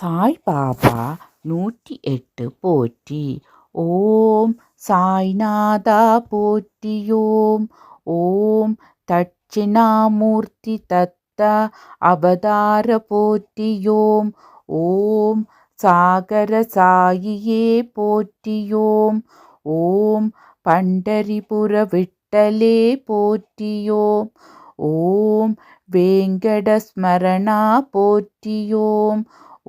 சாய்பாபா நூற்றி எட்டு போற்றி ஓம் சாய்நாதா போற்றியோம் ஓம் தட்சிணாமூர்த்தி தத்த அவதார போற்றியோம் ஓம் சாகர சாயியே போற்றியோம் ஓம் பண்டரிபுர விட்டலே போற்றியோம் ஓம் வேங்கடஸ்மரணா போற்றியோம்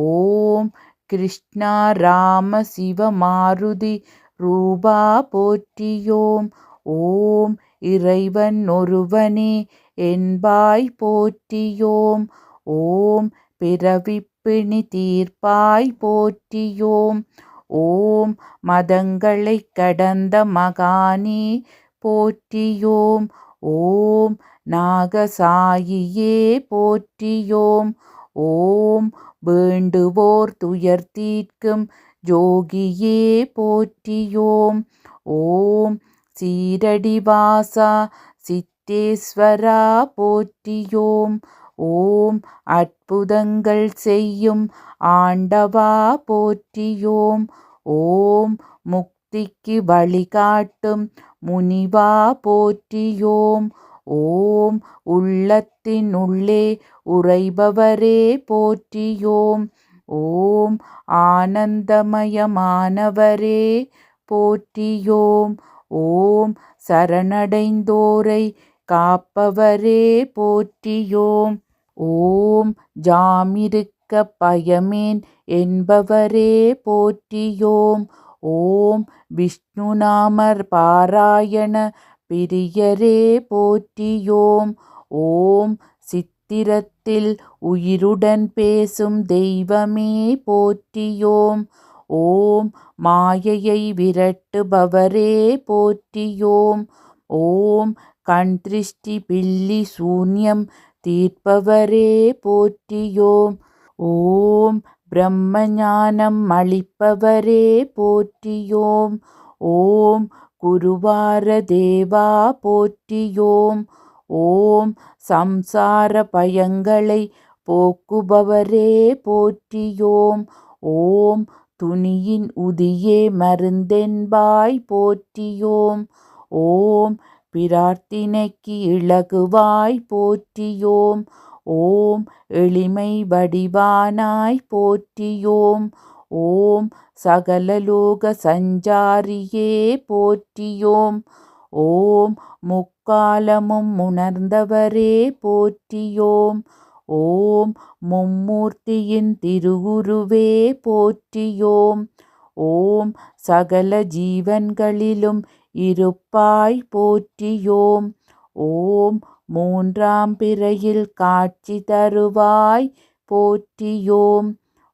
ஓம் கிருஷ்ணா ராம சிவ மாருதி ரூபா போற்றியோம். ஓம் இறைவன் ஒருவனே என்பாய் போற்றியோம். ஓம் பிறவிப்பிணி தீர்ப்பாய் போற்றியோம். ஓம் மதங்களை கடந்த மகானே போற்றியோம். ஓம் நாகசாயியே போற்றியோம். ஓம் வேண்டுவோர் துயர் தீர்க்கும். ஜோகியே போற்றியோம். ஓம் சீரடிவாசா சித்தேஸ்வரா போற்றியோம். ஓம் அற்புதங்கள் செய்யும் ஆண்டவா போற்றியோம். ஓம் முக்திக்கு வழிகாட்டும் முனிவா போற்றியோம். ஓம் உள்ளத்தின் உள்ளே உறைபவரே போற்றியோம். ஓம் ஆனந்தமயமானவரே போற்றியோம். ஓம் சரணடைந்தோரை காப்பவரே போற்றியோம். ஓம் ஜாமிருக்க பயமேன் என்பவரே போற்றியோம். ஓம் விஷ்ணுநாமர் பாராயண பெரியரே போற்றியோம் ஓம் சித்திரத்தில் உயிருடன் பேசும் தெய்வமே போற்றியோம் ஓம் மாயையை விரட்டுபவரே போற்றியோம் ஓம் கண் திருஷ்டி பில்லி சூன்யம் தீர்ப்பவரே போற்றியோம் ஓம் பிரம்மஞானம் அளிப்பவரே போற்றியோம் ஓம் குருவார தேவா போற்றியோம். ஓம் சம்சார பயங்களை போக்குபவரே போற்றியோம். ஓம் துணியின் உதியே மருந்தென்பாய் போற்றியோம். ஓம் பிரார்த்தினைக்கு இலகுவாய் போற்றியோம். ஓம் எளிமை வடிவானாய் போற்றியோம். ஓம் சகலலோக சஞ்சாரியே போற்றியோம். ஓம் முக்காலமும் உணர்ந்தவரே போற்றியோம். ஓம் மும்மூர்த்தியின் திருவுருவே போற்றியோம். ஓம் சகல ஜீவன்களிலும் இருப்பாய் போற்றியோம். ஓம் மூன்றாம் பிறையில் காட்சி தருவாய் போற்றியோம்.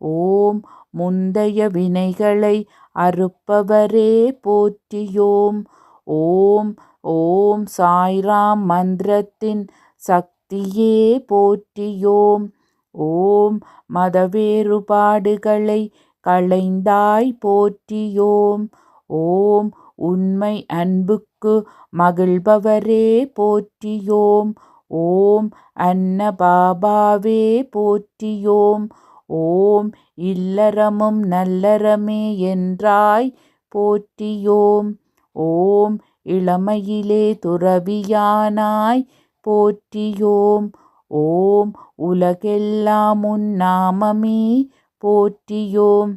ஓம் முந்தைய வினைகளை அறுப்பவரே போற்றியோம். ஓம் ஓம் சாய்ராம் மந்திரத்தின் சக்தியே போற்றியோம். ஓம் மதவேறுபாடுகளை களைந்தாய் போற்றியோம். ஓம் உண்மை அன்புக்கு மகிழ்பவரே போற்றியோம். ஓம் அன்னபாபாவே போற்றியோம். ஓம் இல்லறமும் நல்லறமே என்றாய் போற்றியோம். ஓம் இளமையிலே துறவியானாய் போற்றியோம். ஓம் உலகெல்லாம் உன் நாமமே போற்றியோம்.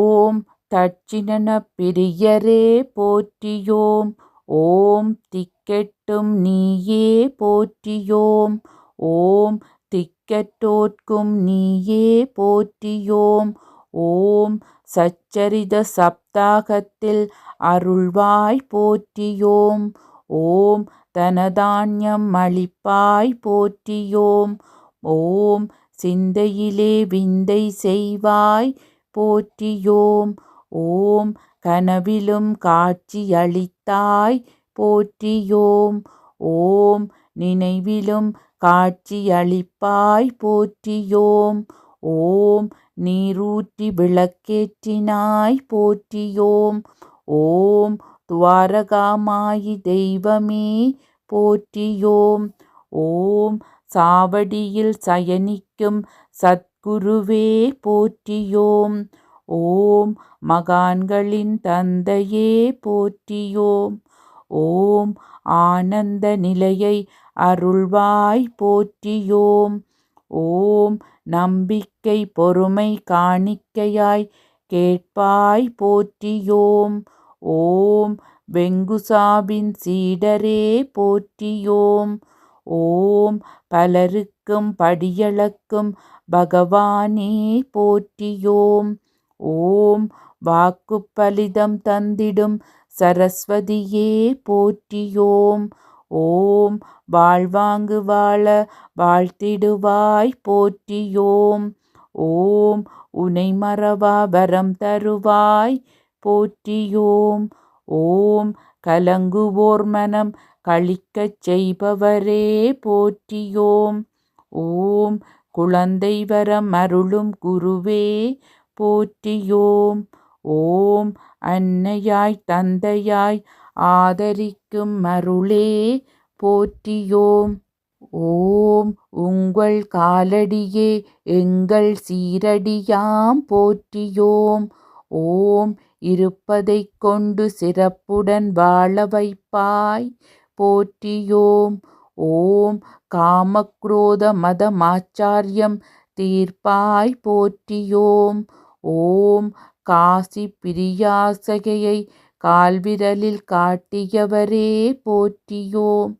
ஓம் தட்சிணன பிரியரே போற்றியோம். ஓம் திக்கெட்டும் நீயே போற்றியோம். ஓம் திக்கற்றோர்க்கும் நீயே போற்றியோம். ஓம் சச்சரித சப்தாகத்தில் அருள்வாய் போற்றியோம். ஓம் தனதான்யம் அளிப்பாய் போற்றியோம். ஓம் சிந்தையிலே விந்தை செய்வாய் போற்றியோம். ஓம் கனவிலும் காட்சியளித்தாய் போற்றியோம். ஓம் நினைவிலும் காட்சியளிப்பாய் போற்றியோம். ஓம் நீரூற்றி விளக்கேற்றினாய் போற்றியோம். ஓம் துவாரகாமாயி தெய்வமே போற்றியோம். ஓம் சாவடியில் சயனிக்கும் சத்குருவே போற்றியோம். ஓம் மகான்களின் தந்தையே போற்றியோம். ஓம் ஆனந்த நிலையை அருள்வாய் போற்றியோம். ஓம் நம்பிக்கை பொறுமை காணிக்கையாய் கேட்பாய் போற்றியோம். ஓம் வெங்குசாபின் சீடரே போற்றியோம். ஓம் பலருக்கும் படியளக்கும் பகவானே போற்றியோம். ஓம் வாக்குப்பலிதம் தந்திடும் சரஸ்வதியே போற்றியோம். ஓம். வாழ்வாங்கு வாழ வாழ்த்திடுவாய் போற்றியோம். ஓம். உனை மறவா வரம் தருவாய் போற்றியோம். ஓம். கலங்குவோர் மனம் கழிக்கச் செய்பவரே போற்றியோம். ஓம். குழந்தை வரம் அருளும் குருவே போற்றியோம். ஓம் அன்னையாய் தந்தையாய் ஆதரிக்கும் அருளே போற்றியோம். ஓம் உங்கள் காலடியே எங்கள் சீரடியாம் போற்றியோம். ஓம் இருப்பதைக் கொண்டு சிறப்புடன் வாழ வைப்பாய் போற்றியோம். ஓம் காமக்ரோத மதமாச்சாரியம் தீர்ப்பாய் போற்றியோம். ஓம் காசி பிரியாசகையை கால்விரலில் காட்டியவரே போற்றியோம்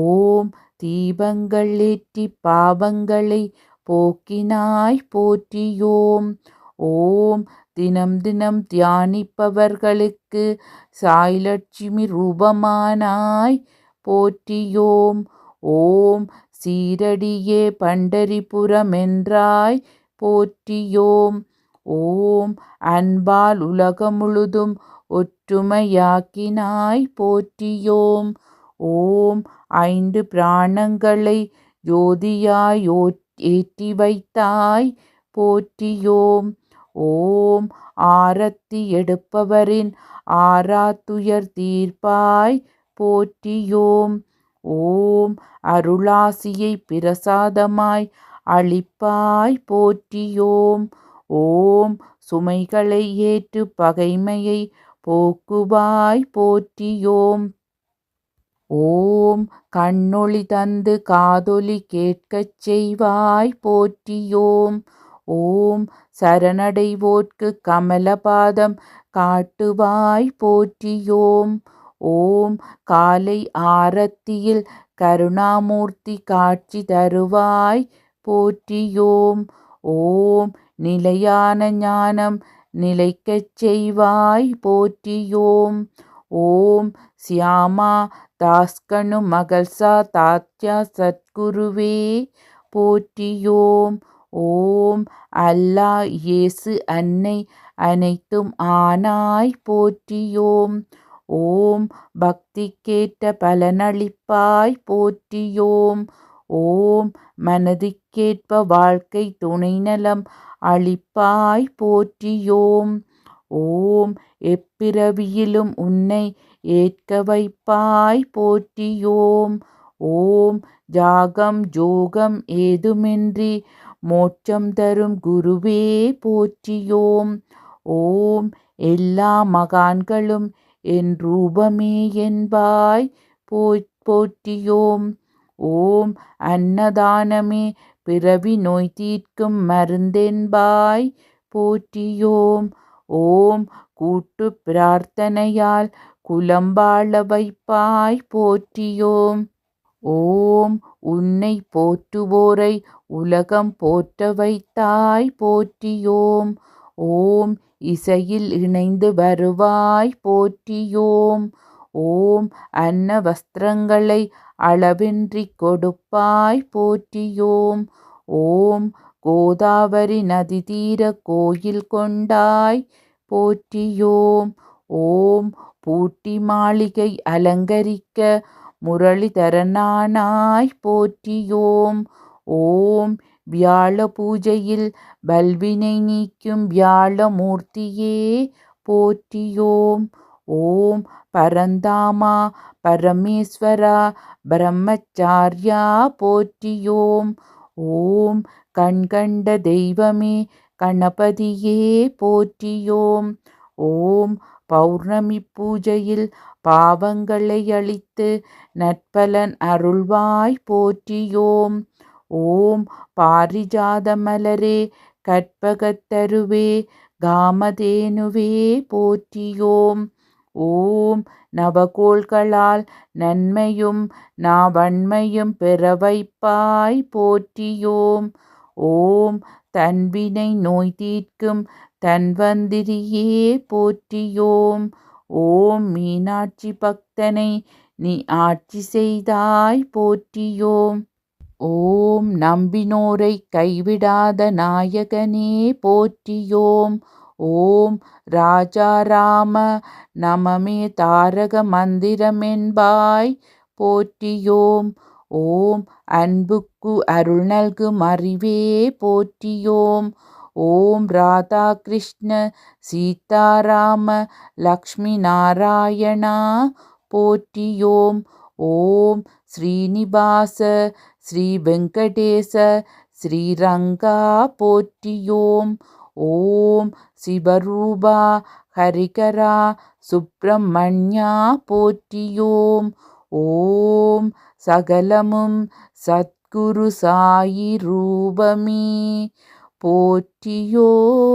ஓம் தீபங்கள் ஏற்றி பாவங்களை போக்கினாய் போற்றியோம் ஓம் தினம் தினம் தியானிப்பவர்களுக்கு சாய்லட்சுமி ரூபமானாய் போற்றியோம் ஓம் சீரடியே பண்டரிபுரமென்றாய் போற்றியோம் ஓம் அன்பால் உலகம் முழுதும் ஒற்றுமையாக்கினாய் போற்றியோம். ஓம் ஐந்து பிராணங்களை ஜோதியாய் ஏற்றி வைத்தாய் போற்றியோம். ஓம் ஆரத்தி எடுப்பவரின் ஆராத்துயர் தீர்ப்பாய் போற்றியோம். ஓம் அருளாசியை பிரசாதமாய் அளிப்பாய் போற்றியோம். ஓம் சுமைகளை ஏற்று பகைமையை போக்குவாய் போற்றியோம். ஓம் கண்ணொளி தந்து காதொலி கேட்கச் செய்வாய் போற்றியோம். ஓம் சரணடைவோர்க்கு கமலபாதம் காட்டுவாய் போற்றியோம். ஓம் காலை ஆரத்தியில் கருணாமூர்த்தி காட்சி தருவாய் போற்றியோம். ஓம் நிலையான ஞானம் நிலைக்கச் செய்வாய் போற்றியோம். ஓம் சியாமா தாஸ்கணு மகள்சா தாத்யா சத்குருவே போற்றியோம். ஓம் அல்லா இயேசு அன்னை அனைத்தும் ஆனாய் போற்றியோம். ஓம் பக்திக்கேற்ற பலனளிப்பாய் போற்றியோம். ஓம் மனதிற்கேற்ப வாழ்க்கை துணை நலம் அளிப்பாய் போற்றியோம். ஓம் எப்பிறவியிலும் உன்னை ஏற்க வைப்பாய் போற்றியோம். ஓம் ஜாகம் ஜோகம் ஏதுமின்றி மோட்சம் தரும் குருவே போற்றியோம். ஓம் எல்லா மகான்களும் என் ரூபமே என்பாய் போற்றியோம். ஓம் அன்னதானமே பிறவி நோய் தீர்க்கும் மருந்தென்பாய் போற்றியோம். ஓம் கூட்டு பிரார்த்தனையால் குலம்பாள வைப்பாய் போற்றியோம். ஓம் உன்னை போற்றுவோரை உலகம் போற்ற வைத்தாய் போற்றியோம். ஓம் இசையில் இணைந்து வருவாய் போற்றியோம். ஓம் அன்ன வஸ்திரங்களை அளவின்றி கொடுப்பாய் போற்றியோம். ஓம் கோதாவரி நதி தீர கோயில் கொண்டாய் போற்றியோம். ஓம் பூட்டி மாளிகை அலங்கரிக்க முரளிதரனானாய் போற்றியோம். ஓம் வியாழ பூஜையில் பல்வினை நீக்கும் வியாழமூர்த்தியே போற்றியோம். ஓம் பரந்தாமா பரமேஸ்வரா பிரம்மச்சாரியா போற்றியோம் ஓம் கண்கண்ட தெய்வமே கணபதியே போற்றியோம் ஓம் பௌர்ணமி பூஜையில் பாவங்களை அழித்து நற்பலன் அருள்வாய் போற்றியோம் ஓம் பாரிஜாத மலரே கற்பகத்தருவே காமதேனுவே போற்றியோம் ஓம் நவகோள்களால் நன்மையும் நாவன்மையும் பிறவைப்பாய் போற்றியோம். ஓம் தன்வினை நோய் தீர்க்கும் தன்வந்திரியே போற்றியோம். ஓம் மீனாட்சி பக்தனை நீ ஆட்சி செய்தாய் போற்றியோம். ஓம் நம்பினோரை கைவிடாத நாயகனே போற்றியோம். ஓம் ராஜாராம நமமே தாரக மந்திரமென்பாய் போற்றியோம். ஓம் அன்புக்கு அருள் நல்கும் அறிவே போற்றியோம். ஓம் ராதா கிருஷ்ண சீதாராம லக்ஷ்மி நாராயணா போற்றியோம். ஓம் ஸ்ரீனிவாச ஸ்ரீ வெங்கடேச ஸ்ரீரங்கா போற்றியோம். ஓம் சிவரூபா ஹரிகரா சுப்பிரமணியா போற்றியோம் ஓம் சகலமும் சத்குரு சாயி ரூபமே போற்றியோம்